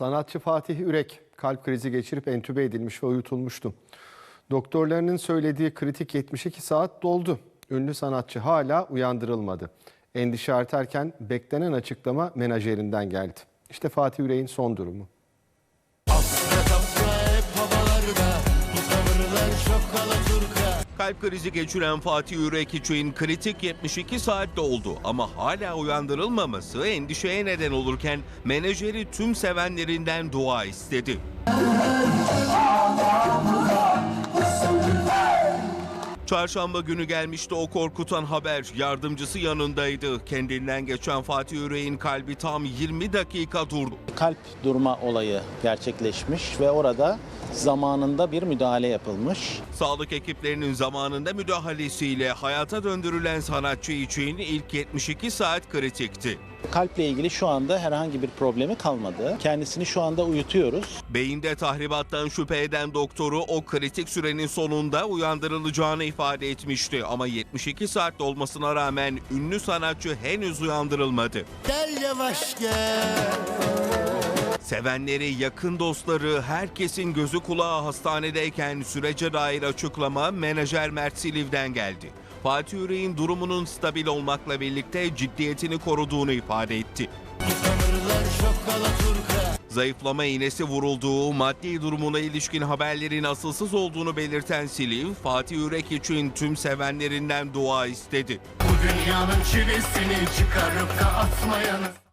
Sanatçı Fatih Ürek kalp krizi geçirip entübe edilmiş ve uyutulmuştu. Doktorlarının söylediği kritik 72 saat doldu. Ünlü sanatçı hala uyandırılmadı. Endişe artarken beklenen açıklama menajerinden geldi. İşte Fatih Ürek'in son durumu. Kalp krizi geçiren Fatih Yürek için kritik 72 saatte oldu ama hala uyandırılmaması endişeye neden olurken menajeri tüm sevenlerinden dua istedi. Çarşamba günü gelmişti o korkutan haber. Yardımcısı yanındaydı. Kendinden geçen Fatih Yürek'in kalbi tam 20 dakika durdu. Kalp durma olayı gerçekleşmiş ve orada zamanında bir müdahale yapılmış. Sağlık ekiplerinin zamanında müdahalesiyle hayata döndürülen sanatçı için ilk 72 saat kritikti. Kalple ilgili şu anda herhangi bir problemi kalmadı. Kendisini şu anda uyutuyoruz. Beyinde tahribattan şüphe eden doktoru o kritik sürenin sonunda uyandırılacağını ifade etmişti. Ama 72 saat dolmasına rağmen ünlü sanatçı henüz uyandırılmadı. Gel yavaş gel. Sevenleri, yakın dostları, herkesin gözü kulağı hastanedeyken sürece dair açıklama menajer Mert Siliv'den geldi. Fatih Yürek'in durumunun stabil olmakla birlikte ciddiyetini koruduğunu ifade etti. Zayıflama iğnesi vurulduğu, maddi durumuna ilişkin haberlerin asılsız olduğunu belirten Siliv, Fatih Yürek için tüm sevenlerinden dua istedi. Bu dünyanın çivisini çıkarıp da atmayanı.